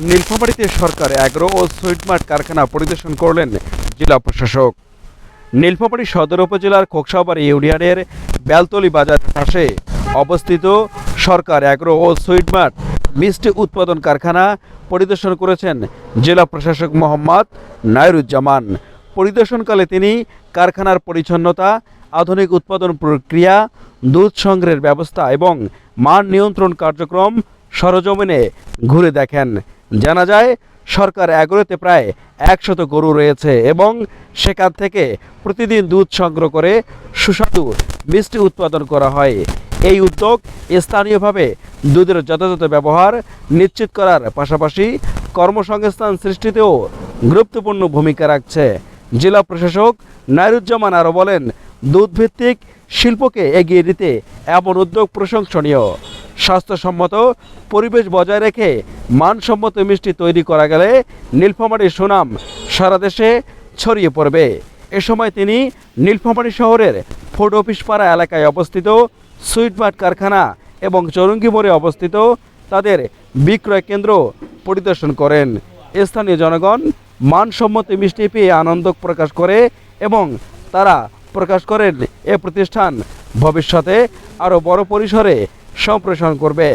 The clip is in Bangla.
নীলফামারীতে সরকার অ্যাগ্রো ও সুইটমার্ট কারখানা পরিদর্শন করলেন জেলা প্রশাসক। নীলফামারী সদর উপজেলার কোকসাবাড়ি ইউনিয়নের বেলতলি বাজার পাশে অবস্থিত সরকার অ্যাগ্রো ও সুইটমার্ট মিষ্টি উৎপাদন কারখানা পরিদর্শন করেছেন জেলা প্রশাসক মোহাম্মদ নায়রুজ্জামান। পরিদর্শনকালে তিনি কারখানার পরিচ্ছন্নতা, আধুনিক উৎপাদন প্রক্রিয়া, দুধ সংগ্রহের ব্যবস্থা এবং মান নিয়ন্ত্রণ কার্যক্রম সরজমিনে ঘুরে দেখেন। জানা যায়, সরকার এগোতে প্রায় একশত গরু রয়েছে এবং সেখান থেকে প্রতিদিন দুধ সংগ্রহ করে সুস্বাদু মিষ্টি উৎপাদন করা হয়। এই উদ্যোগ স্থানীয়ভাবে দুধের যথাযথ ব্যবহার নিশ্চিত করার পাশাপাশি কর্মসংস্থান সৃষ্টিতেও গুরুত্বপূর্ণ ভূমিকা রাখছে। জেলা প্রশাসক নাইরুজ্জামান আরও বলেন, দুধভিত্তিক শিল্পকে এগিয়ে দিতে এমন উদ্যোগ প্রশংসনীয়। স্বাস্থ্যসম্মত পরিবেশ বজায় রেখে মানসম্মত মিষ্টি তৈরি করা গেলে নীলফামারীর সুনাম সারা দেশে ছড়িয়ে পড়বে। এ সময় তিনি নীলফামারী শহরের ফোর্ট অফিস পাড়া এলাকায় অবস্থিত সুইটমার্ট কারখানা এবং চরঙ্গি মোড়ে অবস্থিত তাদের বিক্রয় কেন্দ্র পরিদর্শন করেন। স্থানীয় জনগণ মানসম্মত মিষ্টি পেয়ে আনন্দ প্রকাশ করে এবং তারা প্রকাশ করেন, এ প্রতিষ্ঠান ভবিষ্যতে আরও বড় পরিসরে সম্প্রসারণ করবে।